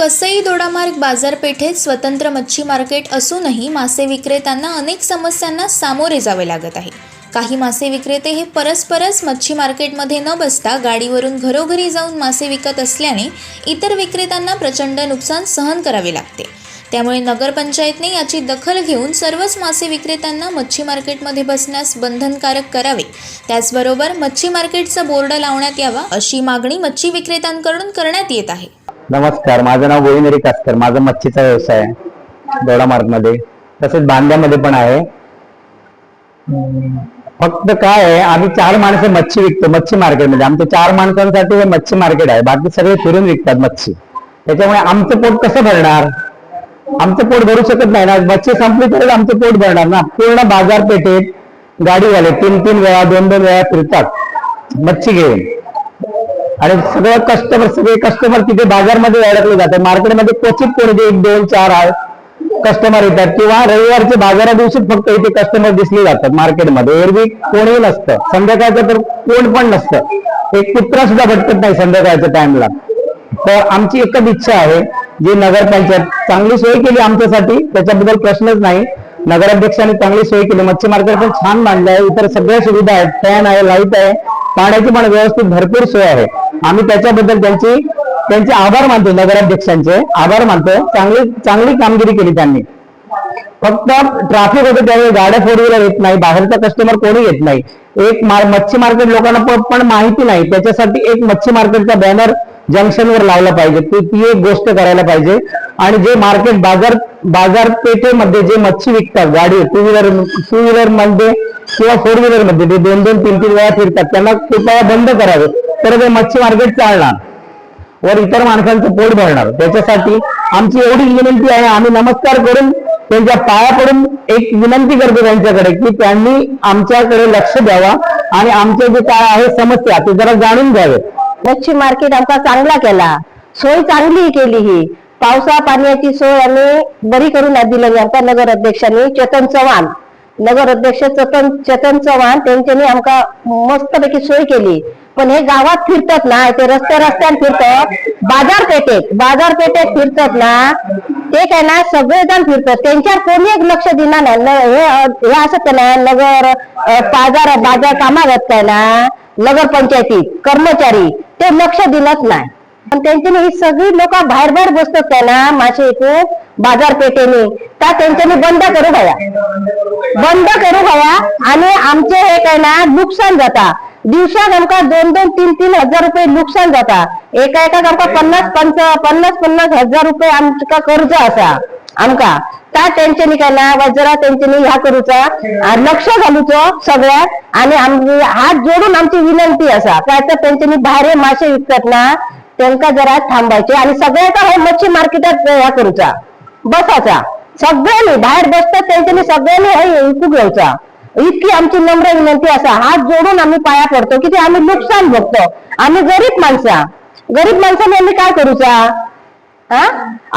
कसई दोडामार्ग बाजारपेठेत स्वतंत्र मच्छी मार्केट असूनही मासे विक्रेत्यांना अनेक समस्यांना सामोरे जावे लागत आहे. काही मासे विक्रेते हे परस्परच मच्छी मार्केटमध्ये न बसता गाडीवरून घरोघरी जाऊन मासे विकत असल्याने इतर विक्रेत्यांना प्रचंड नुकसान सहन करावे लागते. त्यामुळे नगरपंचायतने याची दखल घेऊन सर्वच मासे विक्रेत्यांना मच्छी मार्केटमध्ये बसण्यास बंधनकारक करावे. त्याचबरोबर मच्छी मार्केटचा बोर्ड लावण्यात यावा अशी मागणी मच्छी विक्रेत्यांकडून करण्यात येत आहे. नमस्कार माझं नाव गोविंदरी कासकर. माझा मच्छीचा व्यवसाय आहे दोडा मार्गमध्ये तसेच बांध्यामध्ये पण आहे. फक्त काय आहे आम्ही चार माणसं मच्छी विकतो मच्छी मार्केटमध्ये. आमच्या चार माणसांसाठी हे मच्छी मार्केट आहे. बाकी सगळे फिरून विकतात मच्छी. त्याच्यामुळे आमचं पोट कसं भरणार? आमचं पोट भरू शकत नाही ना. मच्छी संपली तरच आमचं पोट भरणार ना. पूर्ण बाजारपेठेत गाडीवाले तीन तीन वेळा दोन दोन वेळा फिरतात मच्छी घेऊन. आणि सगळं कस्टमर सगळे कस्टमर तिथे बाजारमध्ये अडकले जातात. मार्केटमध्ये क्वचित कोणी एक दोन चार कस्टमर येतात. किंवा रविवारच्या बाजारा दिवशी फक्त इथे कस्टमर दिसले जातात मार्केटमध्ये. एरवी कोणीही नसतं. संध्याकाळचं तर कोण पण नसतं. एक कुत्रा सुद्धा भटकत नाही संध्याकाळच्या टाइमला तर आमची एकच इच्छा आहे जी नगरपंचायत चांगली सोय केली आमच्यासाठी त्याच्याबद्दल प्रश्नच नाही. नगराध्यक्षांनी चांगली सोय केली. मच्छी मार्केट पण छान बांधलं आहे. इतर सगळ्या सुविधा आहेत. फॅन आहे लाइट आहे. पाण्याची पण व्यवस्थित भरपूर सोय आहे. आम्ही त्याच्याबद्दल त्यांची त्यांचे आभार मानतो नगराध्यक्षांचे. आभार मानतो. चांगली चांगली कामगिरी केली त्यांनी. फक्त ट्रॅफिक होते त्यावेळी गाड्या फोर व्हीलर येत नाही बाहेरचा कस्टमर कोणी येत नाही. एक मच्छी मार्केट लोकांना पण माहिती नाही. त्याच्यासाठी एक मच्छी मार्केटचा बॅनर जंक्शनवर लावला पाहिजे. ती ती एक गोष्ट करायला पाहिजे. आणि जे मार्केट बाजार बाजारपेठेमध्ये जे मच्छी विकतात गाडी टू व्हीलर टू व्हीलरमध्ये किंवा फोर व्हीलरमध्ये ते दोन दोन तीन तीन वेळा फिरतात त्यांना कृपया बंद करावे. तर ते मच्छी मार्केट चालणार. वर इतर माणसांचं पोट भरणार. त्याच्यासाठी आमची एवढी विनंती आहे आम्ही नमस्कार करून त्यांच्या पाया पडून एक विनंती करतो त्यांच्याकडे की त्यांनी आमच्याकडे लक्ष द्यावा आणि आमचे जे काय आहे समस्या ते जरा जाणून घ्यावे. मच्छी मार्केट आमचा चांगला केला. सोय चांगली केली ही. पावसा पाण्याची सोय आम्ही बरी करून दिली आता नगर अध्यक्षांनी. चेतन चव्हाण नगर अध्यक्ष चेतन चव्हाण त्यांच्यानी आमका मस्तपैकी सोय केली. पण हे गावात फिरतात ना ते रस्त्या रस्त्यात फिरतात. बाजारपेठेत बाजारपेठेत फिरतात ना ते काय ना सगळेजण फिरतात. त्यांच्यावर कोणी एक लक्ष दिना नाही हे असत ना नगर बाजार बाजार कामागत काय ना नगर पंचायतीत कर्मचारी ते लक्ष दिलत नाही. पण त्यांच्यानी ही सगळी लोक बाहेर बाहेर बसतात काय ना मासे इथे बाजारपेठेने. त्या त्यांच्यानी बंद करू भया बंद करू हव्या आणि आमचे हे काय ना नुकसान जाता. दिवसाक आमका दोन दोन तीन तीन हजार रुपये नुकसान जाता. एका एका आमका पन्नास पंच पन्नास पन्नास हजार रुपये आमका कर्ज असा. आमका. त्या त्यांच्यानी काय ना वा जरा त्यांच्यानी ह्या करूचा. लक्ष घालूचो सगळ्यात. आणि आमची हात जोडून आमची विनंती असा. काय तर त्यांच्यानी भारे मासे विकतात ना त्यांना जरा थांबायचे. आणि सगळ्याचा हे मच्छी मार्केटात ह्या करूचा. बसाचा सगळ्यांनी बाहेर बसतात त्यांच्यानी सगळ्यांनी हे विकू घ्यायचा. इतकी आमची नम्र विनंती असा हात जोडून आम्ही पाया पडतो की ते आम्ही नुकसान बघतो आम्ही गरीब माणसा. गरीब माणसाने आम्ही काय करूचा? हा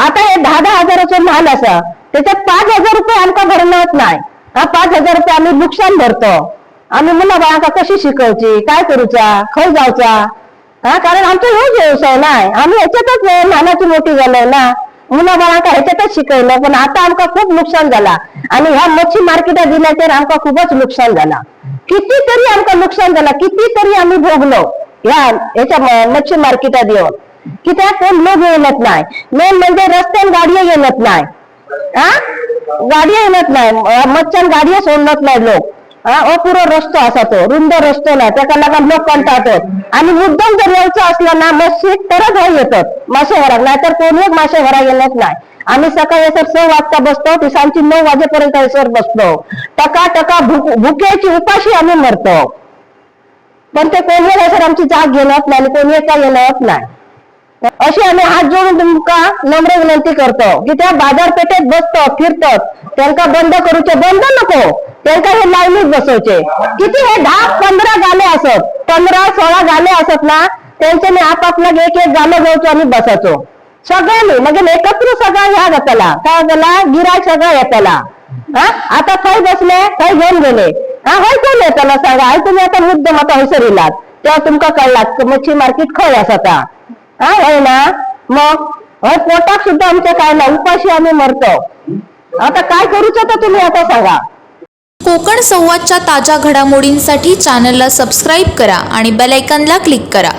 आता हे दहा दहा हजाराचं माल असा त्याच्यात पाच हजार रुपये आमका भरणार नाही. हा पाच हजार रुपये आम्ही नुकसान भरतो. आम्ही मुला बाळांका कशी शिकवची? काय करूचा? खय जाऊचा? हा? कारण आमचा हेच व्यवसाय नाही. आम्ही ह्याच्यातच लहानाची मोठी झालोय ना. मुलाबाळांका ह्याच्यातच शिकयलं पण आता आमका खूप नुकसान झाला. आणि ह्या मच्छी मार्केटात दिल्याच्या आमका खूपच नुकसान झाला. कितीतरी आमका नुकसान झाला कितीतरी आम्ही भोगलो ह्या ह्याच्या मच्छी मार्केटात येऊन कित्याक कोण लोक येणत नाही. मेन म्हणजे रस्त्यान गाड्या येणत नाही. हा गाड्या येणत नाही. मच्छान गाड्या सोडत नाही लोक. हा अपुरो रस्तो असा तो रुंद रस्तो नाही. त्या लागून लोक कंटाळतात. आणि मुद्दम जर यायचं असलं ना मस्जिद तरच हे येतात. मासे नाही नाहीतर कोणी माशेवरा मासे भरा नाही. आम्ही सकाळी सर सहा वाजता बसतो ते सांची नऊ वाजेपर्यंत सर बसतो. टका टका भुकेची उपाशी आम्ही मरतो. पण ते कोणी सर आमची जाग घेणत नाही कोणी का येणत नाही. अशी आम्ही हात जोडून तुमका नम्र विनंती करतो की त्या बाजारपेठेत बसतो फिरतो त्यांना बंद करूचे बंद नको. त्यांना हे लाईनीत बसवचे. किती हे दहा पंधरा गाले असत पंधरा सोळा गाले असत ना त्यांच्याने आपापला एक एक गाणं घ्यायचो आणि बसायचो. सगळ्यांनी म्हणजे एकत्र सगळं ह्या जाताला काय झाला गिराय सगळं येताला हा? आता काय बसले काय घेऊन गेले. हा होय कोण येताला सांगा? आय तुम्ही आता मुद्दम आता हैसरीलात तेव्हा तुमका कळलात मच्छी मार्केट खय आता हा हो ना? मग? अहो, पोटात सुद्धा आमच्या काय ना उपाशी आम्ही मरतो. आता काय करूच आता तुम्ही आता सांगा. कोकण संवादच्या ताज्या घडामोडींसाठी चॅनलला सबस्क्राईब करा आणि बेल आयकॉनला क्लिक करा.